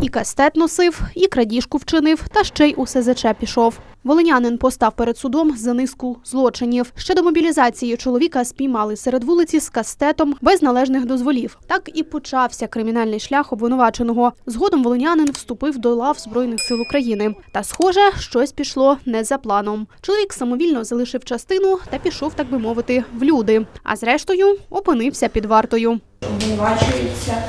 І кастет носив, і крадіжку вчинив, та ще й у СЗЧ пішов. Волинянин постав перед судом за низку злочинів. Ще до мобілізації чоловіка спіймали серед вулиці з кастетом без належних дозволів. Так і почався кримінальний шлях обвинуваченого. Згодом волинянин вступив до лав Збройних сил України. Та, схоже, щось пішло не за планом. Чоловік самовільно залишив частину та пішов, так би мовити, в люди. А зрештою опинився під вартою. обвинувачується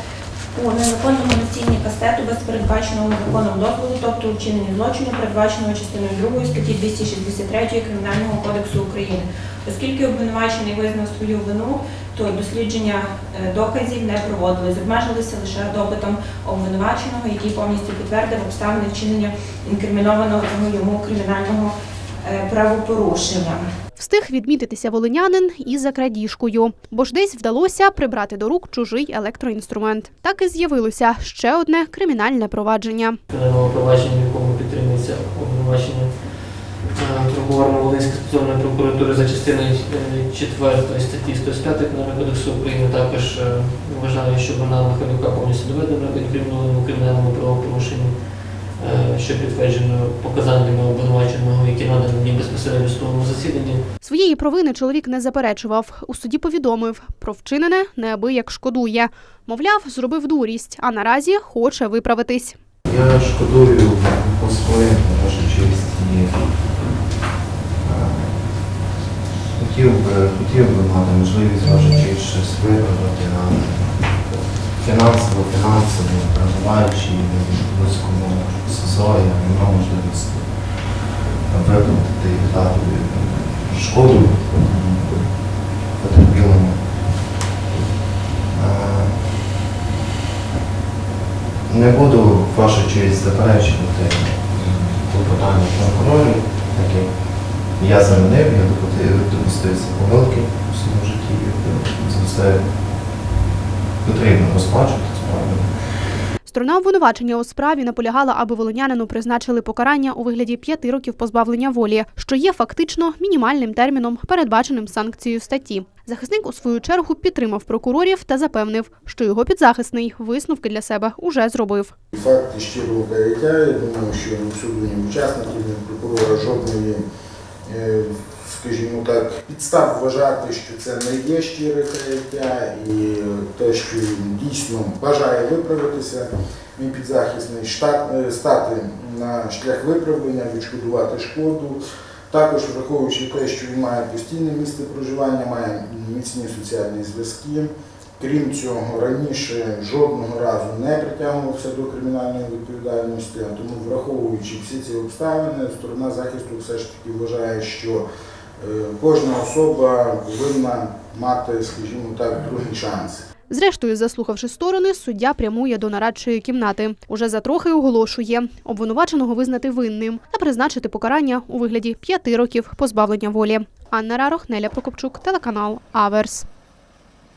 у незаконному носінні кастету без передбаченого законом дозволу, тобто у вчиненні злочину, передбаченого частиною 2 статті 263 Кримінального кодексу України. Оскільки обвинувачений визнав свою вину, то дослідження е, доказів не проводились, обмежилися лише допитом обвинуваченого, який повністю підтвердив обставини вчинення інкримінованого йому кримінального е, правопорушення. Встиг відмітитися волинянин і за крадіжкою, бо ж десь вдалося прибрати до рук чужий електроінструмент. Так і з'явилося ще одне кримінальне провадження. кримінального провадження, в якому підтримується обвинувачення е, прокурором Волинської спеціальної прокуратури за частиною 4 статті 105 Кримінального кодексу України. Також е, вважаю, що вона Михайлюка повністю доведена інкримінованому кримінальному правопорушенні, е, що підтверджено показаннями обвинуваченого, які надані безпосередньо в судовому засіданні. Своєї провини чоловік не заперечував. У суді повідомив про вчинене неабияк шкодує. Мовляв, зробив дурість, а наразі хоче виправитись. Я шкодую по своєму, ваша честь, і е, хотів би, хотів би мати можливість ваша честь щось виправити фінансово, фінансово, перебуваючи в близькому СИЗО, я не мав можливості виправити і дати шкоду потерпілому. Е, не буду ваша честь заперечувати м, клопотання прокурорів, так як я замінив, я допустив- допустився помилки у своєму житті, за це потрібно розплачувати справу. Сторона обвинувачення у справі наполягала, аби волинянину призначили покарання у вигляді п'яти років позбавлення волі, що є фактично мінімальним терміном, передбаченим санкцією статті. Захисник у свою чергу підтримав прокурорів та запевнив, що його підзахисний висновки для себе уже зробив. Факти щирого каяття, я думаю, що в учасників, прокурора жодної, скажімо так, підстав вважати, що це не є щире каяття і те, що він дійсно бажає виправитися, мій підзахисний штат, е, стати на шлях виправлення, відшкодувати шкоду. Також враховуючи те, що він має постійне місце проживання, має міцні соціальні зв'язки. Крім цього, раніше жодного разу не притягувався до кримінальної відповідальності, а тому, враховуючи всі ці обставини, сторона захисту все ж таки вважає, що е, кожна особа повинна мати, скажімо так, другий шанс. Зрештою, заслухавши сторони, суддя прямує до нарадчої кімнати. Уже затрохи оголошує обвинуваченого визнати винним та призначити покарання у вигляді п'яти років позбавлення волі. Анна Рарох, Неля Прокопчук, телеканал Аверс.